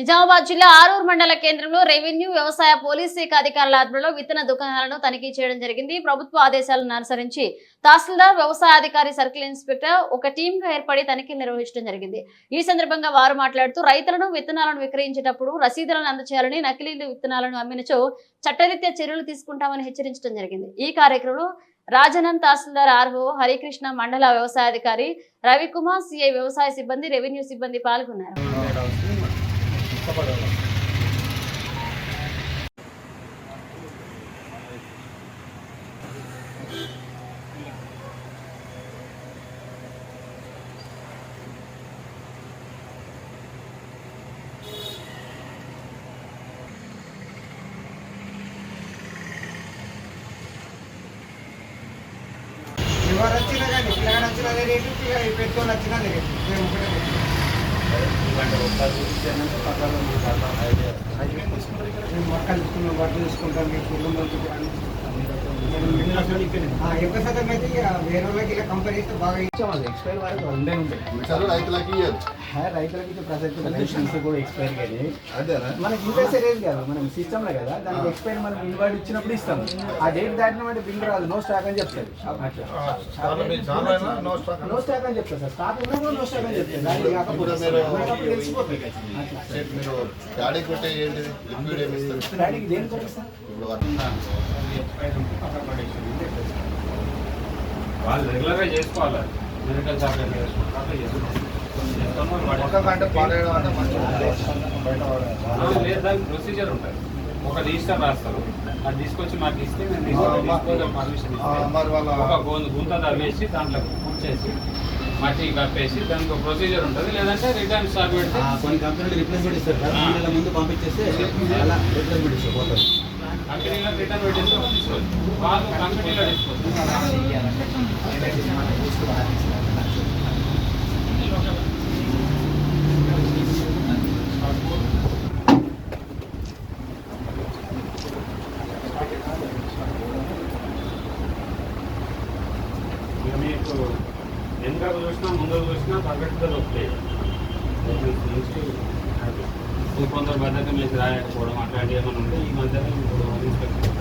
నిజామాబాద్ జిల్లా ఆరూరు మండల కేంద్రంలో రెవెన్యూ వ్యవసాయ పోలీస్ శాఖ అధికారుల ఆధ్వర్యంలో విత్తన దుకాణాలను తనిఖీ చేయడం జరిగింది. ప్రభుత్వ ఆదేశాలను అనుసరించి తహసీల్దార్ వ్యవసాయాధికారి సర్కిల్ ఇన్స్పెక్టర్ ఒక టీమ్గా ఏర్పడి తనిఖీలు నిర్వహించడం జరిగింది. ఈ సందర్భంగా వారు మాట్లాడుతూ రైతులను విత్తనాలను విక్రయించేటప్పుడు రసీదులను అందచేయాలని నకిలీలు విత్తనాలను అమ్మినచో చట్టరీత్యా చర్యలు తీసుకుంటామని హెచ్చరించడం జరిగింది. ఈ కార్యక్రమంలో రాజనంద్ తహసీల్దార్ ఆర్ఓ హరికృష్ణ మండల వ్యవసాయాధికారి రవికుమార్ సిఐ వ్యవసాయ సిబ్బంది రెవెన్యూ సిబ్బంది పాల్గొన్నారు. ఎవరు వచ్చినా కానీ పిల్లగాడు వచ్చినా అదే రేటు పిల్ల- పెట్టుకొని అదే రేటు మేము ఒకటే రేటు. మేము మొక్కలు తీసుకున్న బట్టలు తీసుకుంటాం మీ కుటుంబం ఎక్కువ శాతం అయితే వేరే వాళ్ళకి ఇలా కంపెనీ ఇస్తే బాగా ఇచ్చాం అది ఎక్స్పైర్ వరకు ఉండే ఉంటాయి. విచారణ రైతులకి రైతులకి లైసెన్స్ కూడా ఎక్స్పైర్ కానీ మనకి ఇంకా సరేది కాదు మనం సిస్టమ్లో కదా దానికి ఎక్స్పైర్ మనం బిల్ వాడి ఇచ్చినప్పుడు ఇస్తాం. ఆ డేట్ దాటిన వాటి బిల్ రాదు. నో స్టాక్ అని చెప్తారు. నో స్టాక్ అని చెప్తారు. సార్. స్టాక్ ఉన్నా కూడా నో స్టాక్ అని చెప్తారు. దానికి కాకపోతే మనకప్పుడు తెలిసిపోతుంది. అట్లా. మీరు డాడీ వాళ్ళు రెగ్యులర్గా చేసుకోవాలి? మెడికల్ షాప్ దగ్గర చేసుకుంటారు లేదు దానికి ప్రొసీజర్ ఉంటుంది ఒక రిజిస్టర్ రాస్తారు. అది తీసుకొచ్చి మాకు ఇస్తే మేము disposal పర్మిషన్ ఆ, మరి వాళ్ళ- ఒక గోంత తవ్వేసి దాంట్లో కూర్చేసి మట్టి కప్పేసి దానికి ఒక ప్రొసీజర్ ఉంటుంది. లేదంటే రిటర్న్ స్టాక్ పెడితే కొన్ని కంపెనీలు రిప్లేస్మెంట్ ఇస్తారు ముందు పంపించేస్తే అలా రిప్లేస్మెంట్ ఇస్తారు. కంపెనీలో రిటర్న్ పెట్టేసి వాళ్ళు కంపెనీలో మీకు వెనుక చూసినా ముందు చూసినా పర్ఫెక్ట్గా వస్తాయి నుంచి కొందరు బద్దకం లేచి రాయకపోవడం అట్లాంటివి ఏమైనా ఉంటే ఈ మధ్యలో ఇప్పుడు ఇన్స్పెక్షన్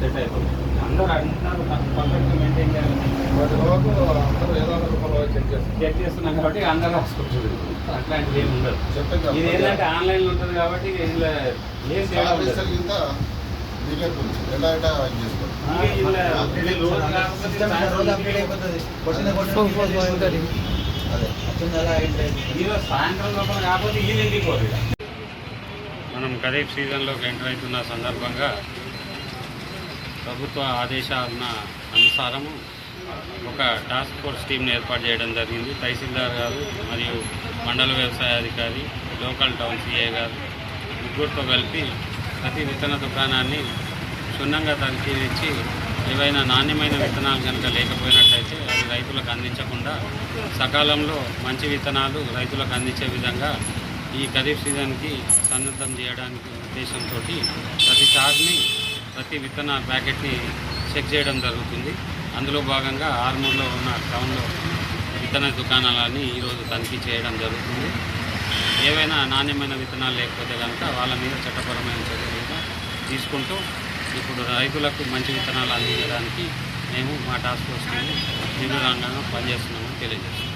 సెట్ అయిపోతుంది అందరూ అంటున్నారు పర్ఫెక్ట్గా మెయింటైన్ చేయాలి ప్రతి రోజు అందరూ ఏదో ఒక రూపంలో చెక్ చేస్తారు. చెక్ చేస్తున్నాం కాబట్టి అందరూ రాసుకుంటుంది అట్లాంటిది ఏమి ఉండదు. చెప్పండి ఇది ఏంటంటే ఆన్లైన్లో ఉంటుంది కాబట్టి ఇందులో ఏం ఈరోజు సాయంత్రం లోపల కాకపోతే ఈ ఇంటికి పోరు మనం ఖరీఫ్ సీజన్లోకి ఎంటర్ అవుతున్న సందర్భంగా ప్రభుత్వ ఆదేశాల అనుసారము ఒక టాస్క్ ఫోర్స్ టీంని ఏర్పాటు చేయడం జరిగింది. తహసీల్దార్ గారు మరియు మండల వ్యవసాయ అధికారి లోకల్ టౌన్ సిఏ గారు ముగ్గురితో కలిపి ప్రతి విత్తన దుకాణాన్ని క్షుణ్ణంగా తనిఖీలిచ్చి ఏవైనా నాణ్యమైన విత్తనాలు కనుక లేకపోయినట్టయితే అవి రైతులకు అందించకుండా సకాలంలో మంచి విత్తనాలు రైతులకు అందించే విధంగా ఈ ఖరీఫ్ సీజన్కి సన్నద్ధం చేయడానికి ఉద్దేశంతో ప్రతిసారిని ప్రతి విత్తన ప్యాకెట్ని చెక్ చేయడం జరుగుతుంది. అందులో భాగంగా ఆర్మూర్లో ఉన్న టౌన్లో విత్తన దుకాణాలని ఈరోజు తనిఖీ చేయడం జరుగుతుంది. ఏవైనా నాణ్యమైన విత్తనాలు లేకపోతే కనుక వాళ్ళ మీద చట్టపరమైన చర్యలు తీసుకుంటూ ఇప్పుడు రైతులకు మంచి విత్తనాలు అందించడానికి మేము మా టాస్క్ ఫోర్స్ టీము నిరురంగంగా పనిచేస్తున్నామని తెలియజేస్తున్నాం.